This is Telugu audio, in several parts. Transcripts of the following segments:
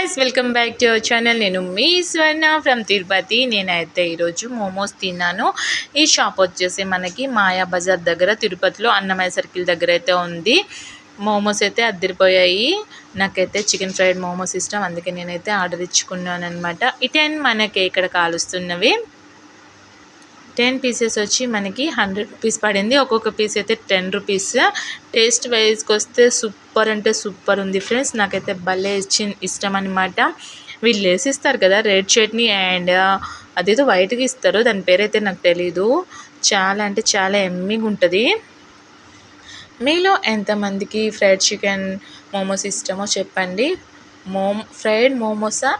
Guys welcome back to our channel నేను మీ స్వర్ణ ఫ్రమ్ తిరుపతి. నేనైతే ఈరోజు మోమోస్ తిన్నాను. ఈ షాప్ వచ్చేసి మనకి మాయా బజార్ దగ్గర తిరుపతిలో అన్నమయ్య సర్కిల్ దగ్గర అయితే ఉంది. మోమోస్ అయితే అద్దరిపోయాయి. నాకైతే చికెన్ ఫ్రైడ్ మోమోస్ ఇష్టం. అందుకే నేనైతే ఆర్డర్ ఇచ్చుకున్నాను అనమాట ఇటెన్ మనకి ఇక్కడ కాలుస్తున్నవి. టెన్ పీసెస్ వచ్చి మనకి హండ్రెడ్ రూపీస్ పడింది. ఒక్కొక్క పీస్ అయితే టెన్ రూపీస్. టేస్ట్ వైజ్కి వస్తే సూపర్ అంటే సూపర్ ఉంది ఫ్రెండ్స్. నాకైతే భలే ఇచ్చి ఇష్టం అనమాట వీళ్ళు వేసిస్తారు కదా రెడ్ చట్నీ అండ్ అదేదో వైట్గా ఇస్తారు. దాని పేరైతే నాకు తెలీదు. చాలా అంటే చాలా ఎమ్మిగా ఉంటుంది. మీలో ఎంతమందికి ఫ్రైడ్ చికెన్ మోమోస్ ఇష్టమో చెప్పండి. మోమ్ ఫ్రైడ్ మోమోసా?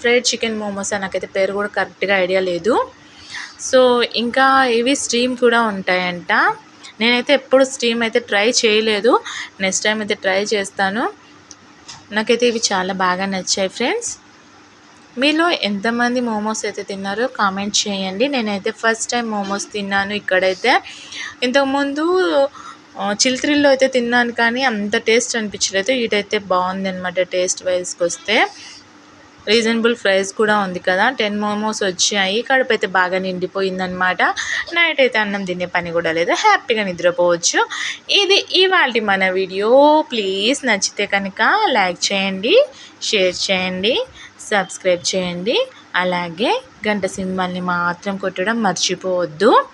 ఫ్రైడ్ చికెన్ మోమోసా? నాకైతే పేరు కూడా కరెక్ట్గా ఐడియా లేదు. సో ఇంకా ఇవి స్టీమ్ కూడా ఉంటాయంట. నేనైతే ఎప్పుడు స్టీమ్ అయితే ట్రై చేయలేదు. నెక్స్ట్ టైం అయితే ట్రై చేస్తాను. నాకైతే ఇవి చాలా బాగా నచ్చాయి ఫ్రెండ్స్. మీలో ఎంతమంది మోమోస్ అయితే తిన్నారో కామెంట్ చేయండి. నేనైతే ఫస్ట్ టైం మోమోస్ తిన్నాను ఇక్కడైతే. ఇంతకుముందు చిల్త్రిల్లో అయితే తిన్నాను కానీ అంత టేస్ట్ అనిపించలేదు. ఇటైతే బాగుంది అనమాట టేస్ట్ వైజ్కి వస్తే. రీజనబుల్ ప్రైస్ కూడా ఉంది కదా. టెన్ మోమోస్ వచ్చాయి. కడుపు అయితే బాగా నిండిపోయిందనమాట నైట్ అయితే అన్నం తినే పని కూడా లేదు. హ్యాపీగా నిద్రపోవచ్చు. ఇది ఇవాళ మన వీడియో. ప్లీజ్ నచ్చితే కనుక లైక్ చేయండి షేర్ చేయండి సబ్స్క్రైబ్ చేయండి. అలాగే గంట సింబల్ని మాత్రం కొట్టడం మర్చిపోవద్దు.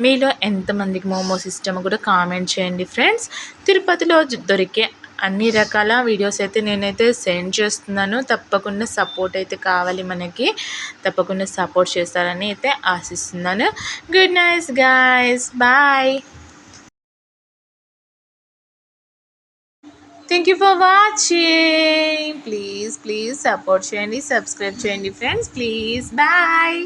మీలో ఎంతమందికి మోమోస్ ఇష్టమో కూడా కామెంట్ చేయండి ఫ్రెండ్స్. తిరుపతిలో దొరికే అన్ని రకాల వీడియోస్ అయితే నేనైతే సెండ్ చేస్తున్నాను. తప్పకుండా సపోర్ట్ అయితే కావాలి మనకి. తప్పకుండా సపోర్ట్ చేస్తారని అయితే ఆశిస్తున్నాను. Good night guys bye thank you for watching please please support చేయండి సబ్స్క్రైబ్ చేయండి ఫ్రెండ్స్ ప్లీజ్ బాయ్